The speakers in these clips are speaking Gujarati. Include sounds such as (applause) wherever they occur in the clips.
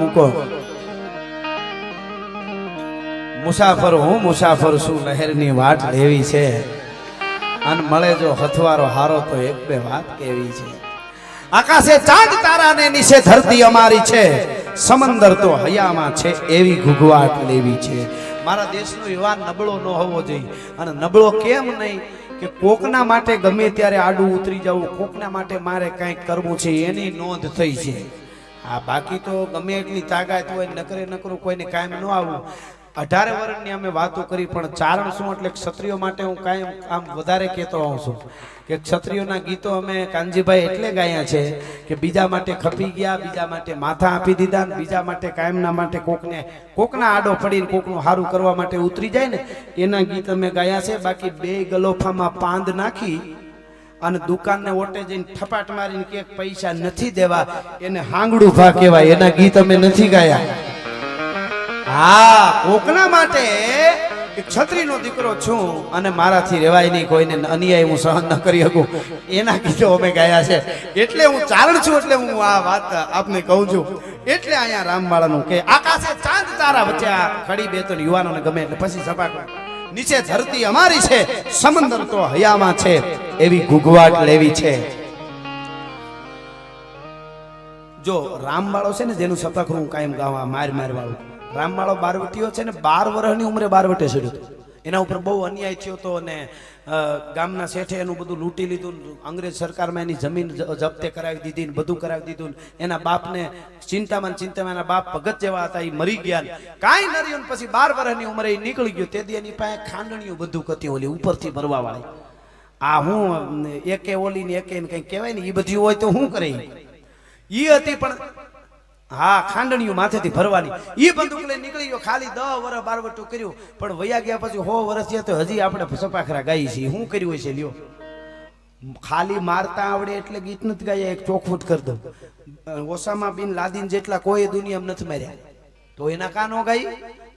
મૂકો. મુસાફર હું, મુસાફર છું નહેરની વાટ લેવી છે. અને મળે જો હથવારો હારો તો એક બે વાત કેવી છે. આકાશે ચાંદ તારાને નીચે ધરતી અમારી છે. સમંદર તો હયામાં છે, એવી ઘૂઘવાટ લેવી છે. મારા દેશનો યુવાન નબળો ન હોવો જોઈએ. અને નબળો કેમ નહીં કે કોકના માટે ગમે ત્યારે આડું ઉતરી જવું, કોકના માટે મારે કંઈક કરવું છે, એની નોંધ થઈ છે. આ બાકી તો ગમે એટલી તાકાત હોય નકરે નકરું કોઈને કાયમ ન આવવું. અઢારે વર્ષની અમે વાતો કરી, પણ ચારણ શું એટલે ક્ષત્રિયો માટે હું કાયમ આમ વધારે કહેતો હોઉં છું. કે ક્ષત્રિયોના ગીતો અમે કાનજીભાઈ એટલે ગાયા છે કે બીજા માટે ખપી ગયા, બીજા માટે માથા આપી દીધા ને બીજા માટે કાયમના માટે કોકને, કોકના આડો પડીને કોકનું સારું કરવા માટે ઉતરી જાય ને, એના ગીત અમે ગાયા છે. બાકી બે ગલોફામાં પાંદ નાખી અને દુકાનને ઓટે જઈને થપાટ મારીને કે પૈસા નથી દેવા, એને હાંગડું ભા કહેવાય, એના ગીત અમે નથી ગાયા. હા, કોકના માટે છત્રીનો દીકરો છું અને મારાથી રેવાય નહીં કોઈને અન્યાય હું સહન ન કરી શકું. એના ગીતો અમે ગાયા છે. એટલે હું ચારણ છું, એટલે હું આ વાત આપને કહું છું. એટલે અહીંયા રામવાળાનું કે આકાશે ચાંદ તારા વચ્ચે આ ખડી બે ત્રણ યુવાનોને ગમે એટલે પછી સપાટ નીચે ધરતી અમારી છે, સમંદર તો હયામાં છે. એવી ઘૂઘવાટ લેવી છે. જો રામવાળો છે ને જેનું સપકરું હું કાયમ ગાવા માર માર વાળું. રામવાળો બારવટીઓ છે ને બાર વર્ષની ઉંમરે બારવટે ચડ્યો એના ઉપર બહુ અન્યાય થયો હતો અને ગામના શેઠે એનું બધું લૂંટી લીધું અંગ્રેજ સરકારમાં એની જમીન જપ્તે કરાવી દીધી ને બધું કરાવી દીધું એના બાપને ચિંતામાં ચિંતામાં એના બાપ ભગત જેવા હતા એ મરી ગયા કાંઈ ન રહ્યું પછી બાર વર્ષની ઉંમરે એ નીકળી ગયો. તે દી એની પાસે ખાંડણીઓ બધું કતી ઓલી ઉપરથી ભરવા વાળી. આ હું એકે ઓલી ને એકે કઈ કહેવાય ને એ બધી હોય તો શું કરે? ઈ હતી પણ હા ખાંડણીયું માથેથી ભરવાની. એ બંદૂક લઈને નીકળી ગયો, ખાલી દસ વર્ષ બારવટું કર્યું. પણ વયા ગયા પછી હો વર્ષ થયા તો હજી આપણે સપાખરા ગાઈ છીએ. શું કર્યું છે લ્યો? ખાલી મારતા આવડે એટલે ગીત નથી ગાયા, એક ચોખવટ કરી દઉં. ઓસામા બિન લાદીન જેટલા કોઈ દુનિયામાં નથી માર્યા. તો એના કા નો ગાઈ?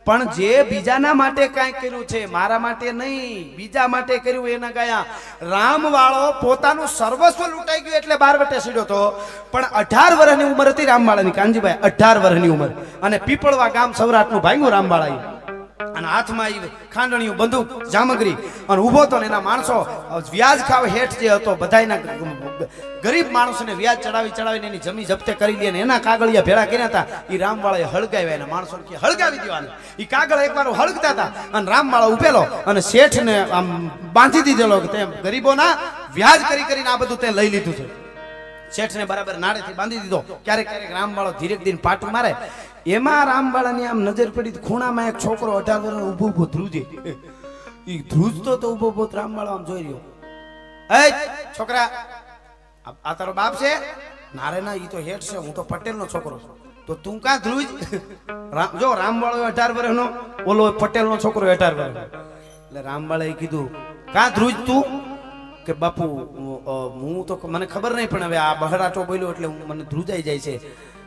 પણ જે બીજાના માટે કાંઈ કર્યું છે, મારા માટે નહીં, બીજા માટે કર્યું એના ગયા. રામ વાળો પોતાનું સર્વસ્વ લૂંટાઈ ગયું એટલે બાર વટે સીડ્યો હતો. પણ અઢાર વર્ષની ઉંમર હતી રામવાળાની, કાનજીભાઈ, અઢાર વર્ષની ઉંમર. અને પીપળવા ગામ સૌરાષ્ટ્રનું ભાંગ્યું રામવાળા અને હાથમાં ઈ ખાંડણીયું બંદૂક, જામગરી અને ઊભો તો ને એના માણસો વ્યાજ ખાવ હેઠ જે હતો બધાના ગરીબ માણસોને વ્યાજ ચડાવી, ચડાવીને એની જમી જપ્તે કરી દે ને એના કાગળિયા ભેળા કર્યા હતા એ રામવાળાએ હળગાવ્યા એના માણસોને કે હળગાવી દેવાના. એ કાગળ એકવાર હળગતા હતા અને રામવાળા ઉભેલો અને શેઠને આમ બાંધી દીધેલો કે તેમ ગરીબોના વ્યાજ કરી કરીને આ બધું તે લઈ લીધું છે. શેઠને બરાબર નાળેથી બાંધી દીધો. ક્યારેક ક્યારેક રામવાળો ધીરે ધીરે પાટું મારે એમાં રામવાળાની આમ નજર પડી ખૂણામાં એક છોકરો અઢાર વર્ષ ઊભો ઊભો ધ્રુજે. એ ધ્રુજતો તો ઊભો ઊભો રામવાળા આમ જોઈ રહ્યો. એ છોકરા, આ તારો બાપ છે? નારે ના એ તો હેઠ છે, હું તો પટેલનો છોકરો છું. તો તું કા ધ્રુજ? જો રામવાળો અઢાર વર્ષનો, ઓલો પટેલનો છોકરો અઢાર વર્ષ એટલે રામવાળાએ કીધું, કા ધ્રુજ તું? કે બાપુ હું તો મને ખબર નહીં, પણ હવે આ બહરાટો બોલ્યો એટલે હું મને ધ્રુજાઈ જાય છે.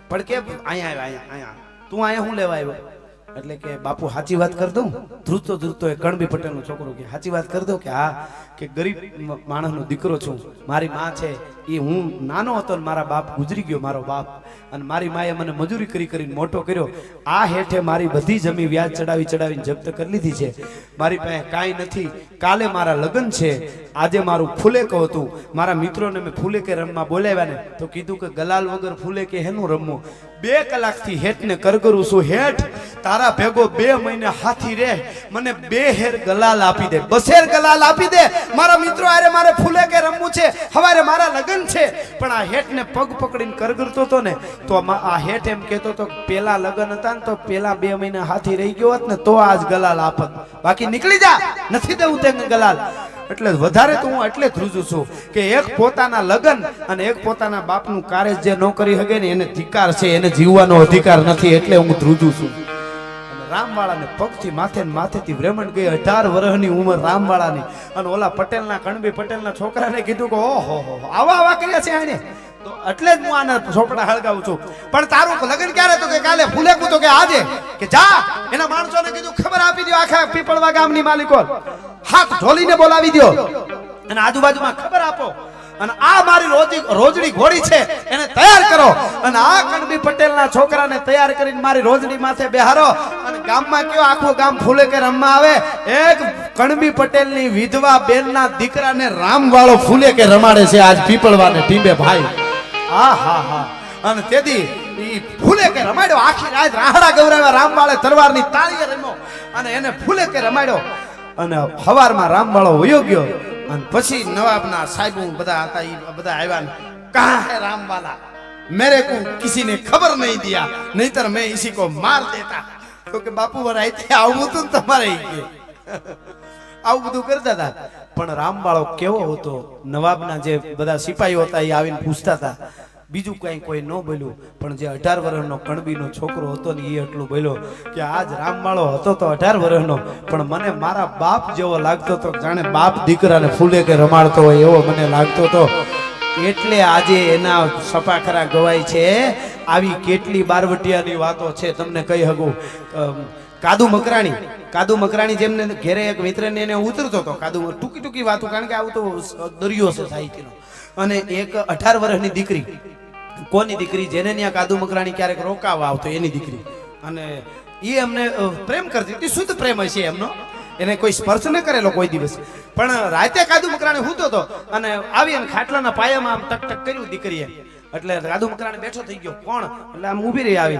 પણ કે અહીંયા આવ્યો અહીંયા અહીંયા તું અહીંયા શું લેવા આવ્યો? એટલે કે બાપુ સાચી વાત કરી દઉં? ધ્રુતો ધ્રુતો એ કણબી પટેલનો છોકરો કે, સાચી વાત કરી દઉં કે, હા, કે ગરીબ માણસનો દીકરો છું. મારી માં છે. એ હું નાનો હતો ને મારા બાપ ગુજરી ગયો, મારો બાપ. અને મારી માએ મને મજૂરી કરી કરીને મોટો કર્યો. આ હેઠે મારી બધી જમી વ્યાજ ચડાવી ચડાવીને જપ્ત કરી લીધી છે. મારી પાસે કાંઈ નથી. કાલે મારા લગ્ન છે. આજે મારું ફૂલેકો હતું. મારા મિત્રોને મેં ફૂલેકે રમવા બોલાવ્યા ને. તો કીધું કે, ગલાલ વગર ફૂલેકે હેનું રમવું? બે કલાકથી હેઠને કરગરું છું હેઠ. તારા ભેગો બે મહિને હાથી રે મને બે હેર ગલાલ આપી દે. બસેર ગલાલ આપી દે. મારા મિત્રો અરે મારે ફૂલે કે રમવું છે? હવારે મારા લગ્ન છે. પણ આ હેઠને પગ પકડીને કરગરતો હતો ને. તો આ હેઠ એમ કહેતો હતો પેલા લગ્ન હતા ને તો પેલા બે મહિના હાથી રહી ગયો હોત ને તો આજ ગલાલ આપત. બાકી નીકળી જા. નથી દેવું તે ગલાલ. એટલે વધારે તો હું એટલે ધ્રુજું છું કે એક પોતાના લગ્ન અને એક પોતાના બાપનું કાર્ય જે ન કરી શકે ને એને ધિકાર છે, એને જીવવાનો અધિકાર નથી એટલે હું ધ્રુજું છું. રામવાળાને પગથી માથે માથેથી ભ્રમણ ગઈ અઢાર વર્ષની ઉંમર રામવાળાની. અને ઓલા પટેલના, કણબી પટેલના છોકરાને કીધું કે ઓહો આવા આવા કર્યા છે આને. તો એટલે જ હું આને ઝોપડા હળગાવું છું. પણ તારું લગ્ન ક્યારે તો કે કાલે ફૂલેકું તો કે આજે? કે જા, એના માણસોને કીધું, ખબર આપી દો આખા પીપળવા ગામની માલિકો. હાથ ઢોલીને બોલાવી દો અને આજુબાજુમાં ખબર આપો. અને આ મારી રોજી રોજડી ઘોડી છે, એને તૈયાર કરો. અને આ કણબી પટેલના છોકરાને તૈયાર કરીને મારી રોજડી માથે બેહારો. અને ગામમાં કયો આખું ગામ ફૂલે કે રમવા આવે? એક કણબી પટેલની વિધવા બેનના દીકરાને રામવાળો ફૂલે કે રમાડે છે આજ પીપળવાને ટીંબે ભાઈ. હા હા હા. અને તેથી ઈ ફૂલે કે રમાડ્યો. આખી રાત રાહડા ગૌરાવ્યા રામવાળે તલવારની તાળીએ રમ્યો. અને એને ફૂલે કે રમાડ્યો. અને હવારમાં રામવાળો વયો ગયો. અને પછી નવાબના સાહેબ બધા હતા, ઈ બધા આવ્યા ને કહા હે રામવાલા? મેરે કો કિસીને ખબર નહીં દિયા. નહીતર મેં ઇસી કો માર દેતા. તો કે, બાપુ વરાઈ આવું તો તમારે (laughs) આવું બધું કરતા હતા. પણ રામવાળો કેવો હતો? નવાબના જે બધા સિપાહીઓ હતા, એ આવીને પૂછતા હતા. બીજું કઈ કોઈ ન બોલ્યું, પણ જે અઢાર વર્ષનો કણબીનો છોકરો હતો ને, એ એટલું બોલ્યો કે આજ રામવાળો હતો તો અઢાર વર્ષનો પણ મને મારા બાપ જેવો લાગતો હતો. જાણે બાપ દીકરાને ફૂલે કે રમાડતો હોય એવો મને લાગતો હતો. એટલે આજે એના સપાખરા ગવાય છે. આવી કેટલી બારવટિયાની વાતો છે, તમને કહી શકું. કાદુ મકરાણી. કાદુ મકરાણી જેમને ઘેરે એક મિત્રને એને ઉતરતો હતો કાદુ ટૂંકી ટૂંકી વાતો, કારણ કે આવું તો દરિયો છે સાહિત્યનો. અને એક અઢાર વર્ષની દીકરી. કોની દીકરી? જેને ત્યાં કાદુ મકરાણી ક્યારેક રોકાવા આવતો, એની દીકરી. અને એ અમને પ્રેમ કરતી હતી. શુદ્ધ પ્રેમ હશે એમનો. એને કોઈ સ્પર્શ ન કરેલો કોઈ દિવસ. પણ રાતે કાદુ મકરાણે હૂતો હતો અને આવી અને ખાટલાના પાયામાં આમ ટક ટક કર્યું દીકરીએ. એટલે કાદુ મકરાણે બેઠો થઈ ગયો. કોણ? એટલે આમ ઊભી રહી આવી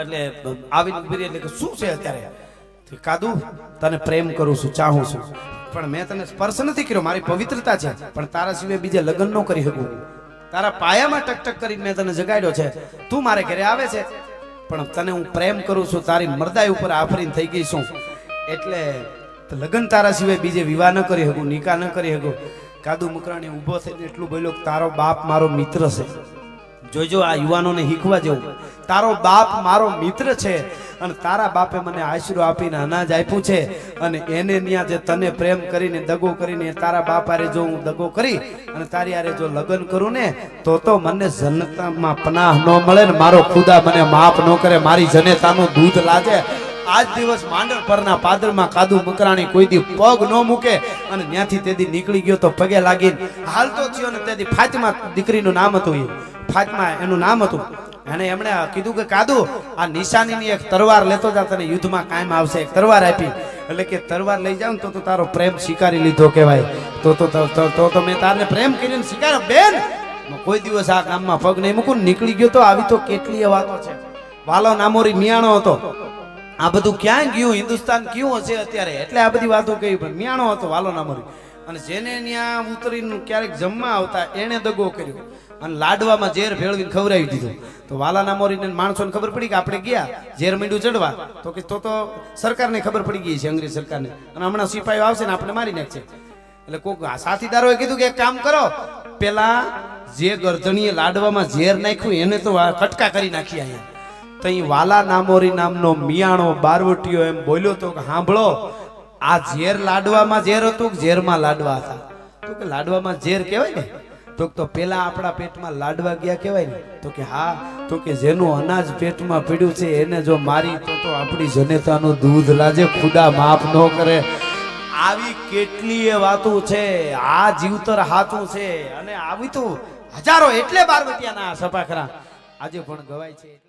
એટલે આવીને ઊભી એટલે કે શું છે અત્યારે? કાદુ, તને પ્રેમ કરું છું, ચાહું છું. પણ મેં તને સ્પર્શ નથી કર્યો, મારી પવિત્રતા છે. પણ તારા સિવાય બીજે લગ્ન ન કરી શકું. તારા પાયામાં ટક ટક કરીને મેં તને જગાડ્યો છે. તું મારે ઘરે આવે છે. પણ તને હું પ્રેમ કરું છું, તારી મરદાઈ ઉપર આફરીન થઈ ગઈ છું. એટલે લગ્ન તારા સિવાય બીજે વિવાહ ન કરી શકું, નિકાહ ન કરી શકું. કાદુ મુકરાણી ઊભો થઈને એટલું બોલ્યો તારો બાપ મારો મિત્ર છે. જોજો, આ યુવાનોને શીખવા જેવું. તારો બાપ મારો મિત્ર છે અને તારા બાપે મને આશરો આપીને અનાજ આપ્યું છે અને એને ત્યાં જે તને પ્રેમ કરીને, દગો કરીને તારા બાપ આરે જો હું દગો કરી અને તારી હારે જો લગ્ન કરું ને, તો તો મને જનતામાં પનાહ ન મળે ને મારો ખુદા મને માફ ન કરે, મારી જનેતાનું દૂધ લાજે. આજ દિવસ માંડળ પરના પાદરમાં કાદુ મકરાણી કોઈ દી પગ ન મૂકે અને ત્યાંથી તેથી નીકળી ગયો તો પગે લાગીને, હાલતો થયો ને તેથી ફાતિમા દીકરીનું નામ હતું એ. ફાતિમા, એનું નામ હતું. અને એમણે કીધું કે, કાદુ, આ નિશાનીની એક તરવાર લેતો જા, તને યુદ્ધમાં કાયમ આવશે, એક તરવાર આપી. એટલે કે તરવાર લઈ જાવ તો તો તારો પ્રેમ સ્વીકારી લીધો, કહેવાય. તો તો, તો- તો મેં તારને પ્રેમ કરીને સ્વીકાર બેન કોઈ દિવસ આ ગામમાં પગ નહીં મૂકું, નીકળી ગયો તો આવી તો કેટલી વાતો છે. વાલો નામોરી મિયાણો હતો. આ બધું ક્યાં ગયું? હિન્દુસ્તાન કયું હશે અત્યારે? એટલે આ બધી વાતો કહી, પણ મિયાણો હતો વાલો નામોરી. અને જેને ત્યાં ઉતરીને ક્યારેક જમવા આવતા એને દગો કર્યો અને લાડવામાં ઝેર ભેળવીને ખવડાવી દીધું. તો વાલા નામોરીને માણસોને ખબર પડી કે આપણે ગયા, ઝેર મીંડું ચડવા. તો કે તો તો સરકારને ખબર પડી ગઈ છે, અંગ્રેજ સરકારને. અને હમણાં સિપાહીઓ આવશે ને આપણે મારી નાખશે. એટલે કોક સાથીદારોએ કીધું કે એક કામ કરો, પેલા જે ગરજણીએ લાડવામાં ઝેર નાખ્યું એને તો કટકા કરી નાખી અહીંયા. તઈ વાલા નામોરી નામનો મિયાણો બારવટીયો એમ બોલ્યો તો કે સાંભળો આ ઝેર લાડવામાં ઝેર હતું ઝેરમાં લાડવા હતા? તો કે લાડવામાં ઝેર કહેવાય ને? તો તો પેલા આપણા પેટમાં લાડવા ગયા કહેવાય ને? તો કે હા, તો કે જેનું અનાજ પેટમાં પીડ્યું છે એને જો મારી તો તો આપણી જનેતાનું દૂધ લાજે, ખુદા માફ ન કરે. આવી કેટલીય વાતો છે, આ જીવતર હાથું છે, અને આવી તો હજારો એટલે બારવટિયાના સપાખરા આજે પણ ગવાય છે